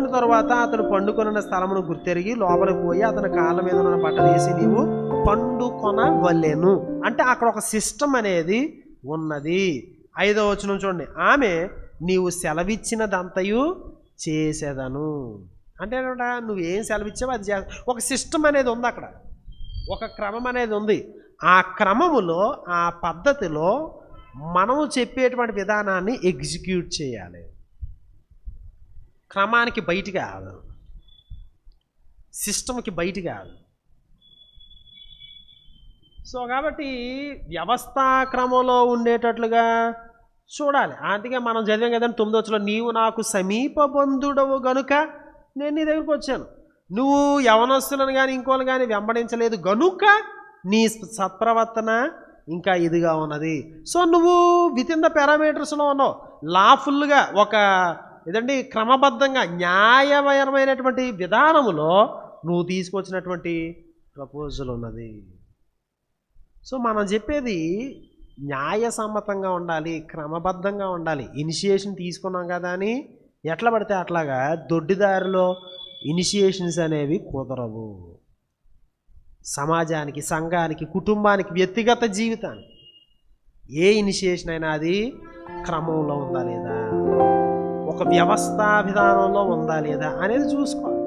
తర్వాత అతను పండుకొనిన స్థలమును గుర్తెరిగి లోపలికి పోయి అతని కాళ్ళ మీద ఉన్న బట్ట వేసి నీవు పండుకొనవలెను. అంటే అక్కడ ఒక సిస్టమ్ అనేది ఉన్నది. ఐదో వచనం చూడండి. ఆమె నీవు సెలవిచ్చినదంతయు చేసేదను. అంటే నువ్వు ఏం సెలవిచ్చావో అది చే ఒక సిస్టమ్ అనేది ఉంది అక్కడ. ఒక క్రమం అనేది ఉంది. ఆ క్రమములో ఆ పద్ధతిలో మనము చెప్పేటువంటి విధానాన్ని ఎగ్జిక్యూట్ చేయాలి. క్రమానికి బయట కాదు సిస్టమ్కి బయట కాదు సో కాబట్టి వ్యవస్థా క్రమంలో ఉండేటట్లుగా చూడాలి. అందుకే మనం చదివాం కదండి తొమ్మిది నీవు నాకు సమీప బంధుడవు గనుక నేను నీ దగ్గరికి వచ్చాను. నువ్వు యవనస్తులను కానీ ఇంకోళ్ళు కానీ వెంబడించలేదు గనుక నీ సత్ప్రవర్తన ఇంకా ఇదిగా ఉన్నది. సో నువ్వు విత్ ఇన్ ద పారామీటర్స్లో ఉన్నావు. లాఫుల్గా ఒక ఏదండి? క్రమబద్ధంగా న్యాయపరమైనటువంటి విధానములో నువ్వు తీసుకొచ్చినటువంటి ప్రపోజల్ ఉన్నది. సో మనం చెప్పేది న్యాయసమ్మతంగా ఉండాలి క్రమబద్ధంగా ఉండాలి. ఇనిషియేషన్ తీసుకున్నాం కదా అని ఎట్లా పడితే అట్లాగా దొడ్డిదారిలో ఇనిషియేషన్స్ అనేవి కుదరవు. సమాజానికి సంఘానికి కుటుంబానికి వ్యక్తిగత జీవితానికి ఏ ఇనిషియేషన్ అయినా అది క్రమంలో ఉందా లేదా? ఒక వ్యవస్థా విధానంలో ఉందా లేదా అనేది చూసుకోవాలి.